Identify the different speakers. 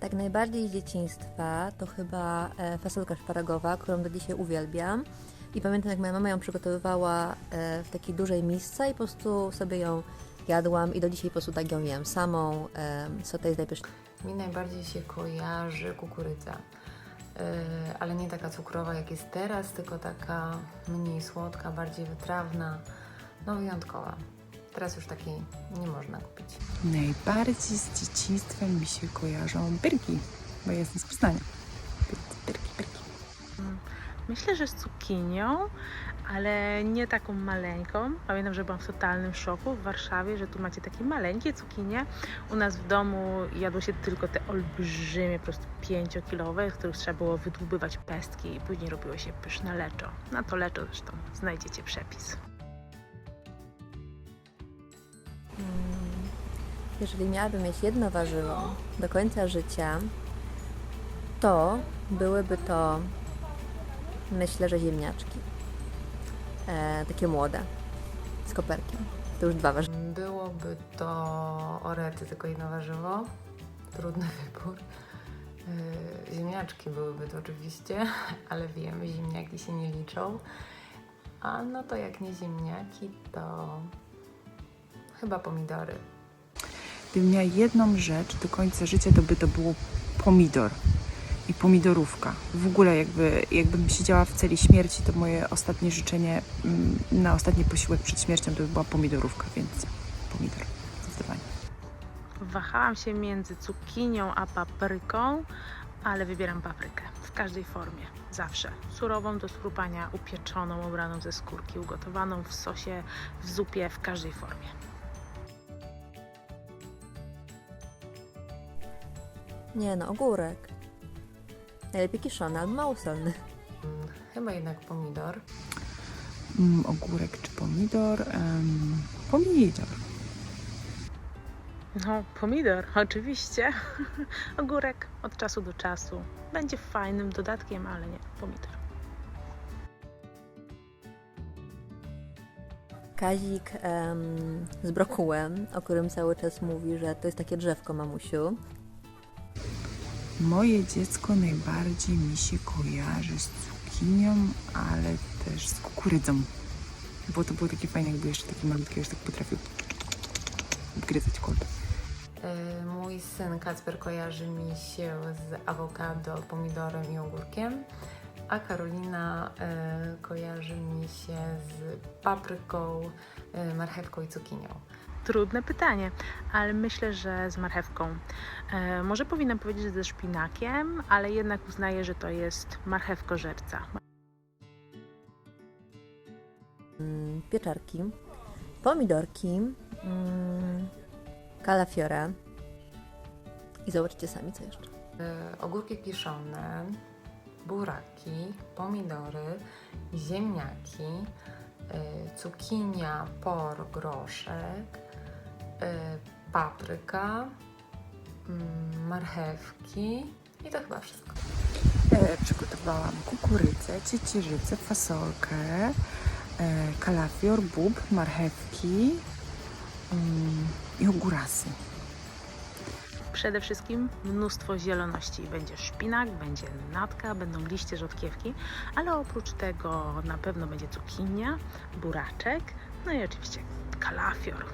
Speaker 1: Tak najbardziej z dzieciństwa to chyba e, fasolka szparagowa, którą do dzisiaj uwielbiam. I pamiętam, jak moja mama ją przygotowywała e, w takiej dużej misce i po prostu sobie ją jadłam i do dzisiaj po prostu tak ją jem samą. E, sota jest najpyszniejsza.
Speaker 2: Mi najbardziej się kojarzy kukurydza, Yy, ale nie taka cukrowa jak jest teraz, tylko taka mniej słodka, bardziej wytrawna, no wyjątkowa. Teraz już takiej nie można kupić.
Speaker 3: Najbardziej z dzieciństwem mi się kojarzą byrki, bo ja jestem z Poznania. Byrki, byrki, byrki.
Speaker 4: Myślę, że z cukinią, ale nie taką maleńką. Pamiętam, że byłam w totalnym szoku w Warszawie, że tu macie takie maleńkie cukinie. U nas w domu jadło się tylko te olbrzymie, po prostu pięciokilowe, z których trzeba było wydłubywać pestki i później robiło się pyszne leczo. Na to leczo zresztą znajdziecie przepis.
Speaker 1: Jeżeli miałabym mieć jedno warzywo do końca życia, to byłyby to, myślę, że ziemniaczki. E, takie młode, z koperkiem. To już dwa warzywa.
Speaker 2: Byłoby to orety, tylko jedno warzywo. Trudny wybór. Yy, Ziemniaczki byłyby to oczywiście, ale wiem, ziemniaki się nie liczą. A no to jak nie ziemniaki, to chyba pomidory.
Speaker 3: Gdybym miała jedną rzecz do końca życia, to by to było pomidor i pomidorówka. W ogóle jakby, jakbym siedziała w celi śmierci, to moje ostatnie życzenie mm, na ostatni posiłek przed śmiercią to by była pomidorówka, więc pomidor, zdecydowanie.
Speaker 4: Wahałam się między cukinią a papryką, ale wybieram paprykę w każdej formie, zawsze. Surową do skrupania, upieczoną, obraną ze skórki, ugotowaną w sosie, w zupie, w każdej formie.
Speaker 1: Nie no, ogórek. Najlepiej kiszony albo małosolny.
Speaker 2: Chyba jednak pomidor.
Speaker 3: Mm, ogórek czy pomidor? Em, pomidor.
Speaker 4: No, pomidor, oczywiście. Ogórek od czasu do czasu. Będzie fajnym dodatkiem, ale nie, pomidor.
Speaker 1: Kazik em, z brokułem, o którym cały czas mówi, że to jest takie drzewko mamusiu.
Speaker 3: Moje dziecko najbardziej mi się kojarzy z cukinią, ale też z kukurydzą. Bo to było takie fajne, jakby jeszcze taki malutki, już tak potrafił gryzać kod.
Speaker 2: Yy, Mój syn Kacper kojarzy mi się z awokado, pomidorem i ogórkiem, a Karolina yy, kojarzy mi się z papryką, yy, marchewką i cukinią.
Speaker 4: Trudne pytanie, ale myślę, że z marchewką. E, może powinnam powiedzieć że ze szpinakiem, ale jednak uznaję, że to jest marchewkożerca.
Speaker 1: Mm, pieczarki, pomidorki, mm, kalafiora i zobaczcie sami co jeszcze.
Speaker 2: Yy, Ogórki kiszone, buraki, pomidory, ziemniaki, yy, cukinia, por, groszek, papryka, mm, marchewki i to chyba wszystko.
Speaker 3: E, przygotowałam kukurydzę, ciecierzycę, fasolkę, e, kalafior, bób, marchewki mm, i ogórasy.
Speaker 4: Przede wszystkim mnóstwo zieloności. Będzie szpinak, będzie natka, będą liście rzodkiewki, ale oprócz tego na pewno będzie cukinia, buraczek, no i oczywiście kalafior.